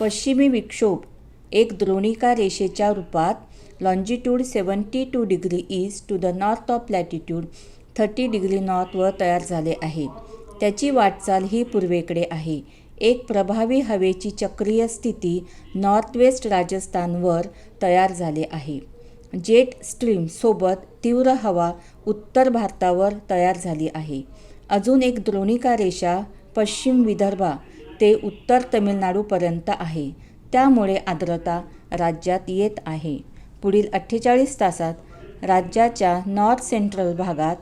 पश्चिमी विक्षोभ एक द्रोणिका रेषेच्या रूपात longitude seventy two degree east to the north of latitude thirty degree नॉर्थवर तयार झाले आहे. त्याची वाटचाल ही पूर्वेकडे आहे. एक प्रभावी हवेची चक्रीय स्थिती नॉर्थवेस्ट राजस्थानवर तयार झाले आहे. जेट स्ट्रीम सोबत तीव्र हवा उत्तर भारतावर तयार झाली आहे. अजून एक द्रोणिका रेषा पश्चिम विदर्भा ते उत्तर तमिळनाडूपर्यंत आहे. त्यामुळे आर्द्रता राज्यात येत आहे. पुढील अठ्ठेचाळीस तासात राज्याच्या नॉर्थ सेंट्रल भागात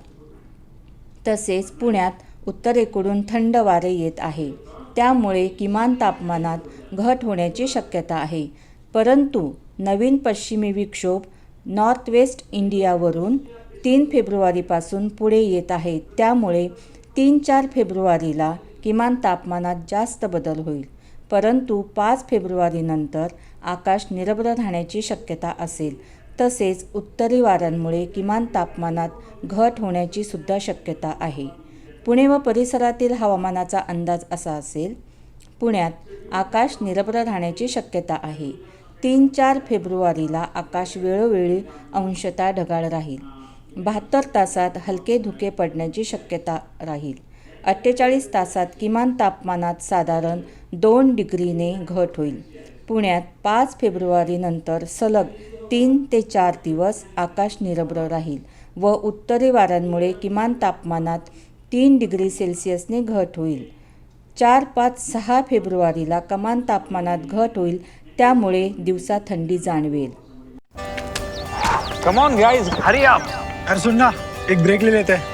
तसेच पुण्यात उत्तरेकडून थंड वारे येत आहे. त्यामुळे किमान तापमानात घट होण्याची शक्यता आहे. परंतु नवीन पश्चिमी विक्षोभ नॉर्थ वेस्ट इंडियावरून तीन फेब्रुवारीपासून पुढे येत आहे. त्यामुळे तीन चार फेब्रुवारीला किमान तापमानात जास्त बदल होईल. परंतु पाच फेब्रुवारीनंतर आकाश निरभ्र राहण्याची शक्यता असेल. तसेच उत्तरी वाऱ्यांमुळे किमान तापमानात घट होण्याची सुद्धा शक्यता आहे. पुणे व परिसरातील हवामानाचा अंदाज असा असेल पुण्यात आकाश निरभ्र राहण्याची शक्यता आहे. तीन चार फेब्रुवारीला आकाश वेळोवेळी अंशतः ढगाळ राहील. बहात्तर तासात हलके धुके पडण्याची शक्यता राहील. अठ्ठेचाळीस तासात किमान तापमानात साधारण दोन डिग्रीने घट होईल. पुण्यात पाच फेब्रुवारीनंतर सलग तीन ते चार दिवस आकाश निरभ्र राहील व उत्तरी वाऱ्यांमुळे किमान तापमानात तीन डिग्री सेल्सिअसने घट होईल. चार पाच सहा फेब्रुवारीला कमाल तापमानात घट होईल त्यामुळे दिवसा थंडी जाणवेल. Come on guys hurry up अरे सुन ना एक ब्रेक ले लेते. हैं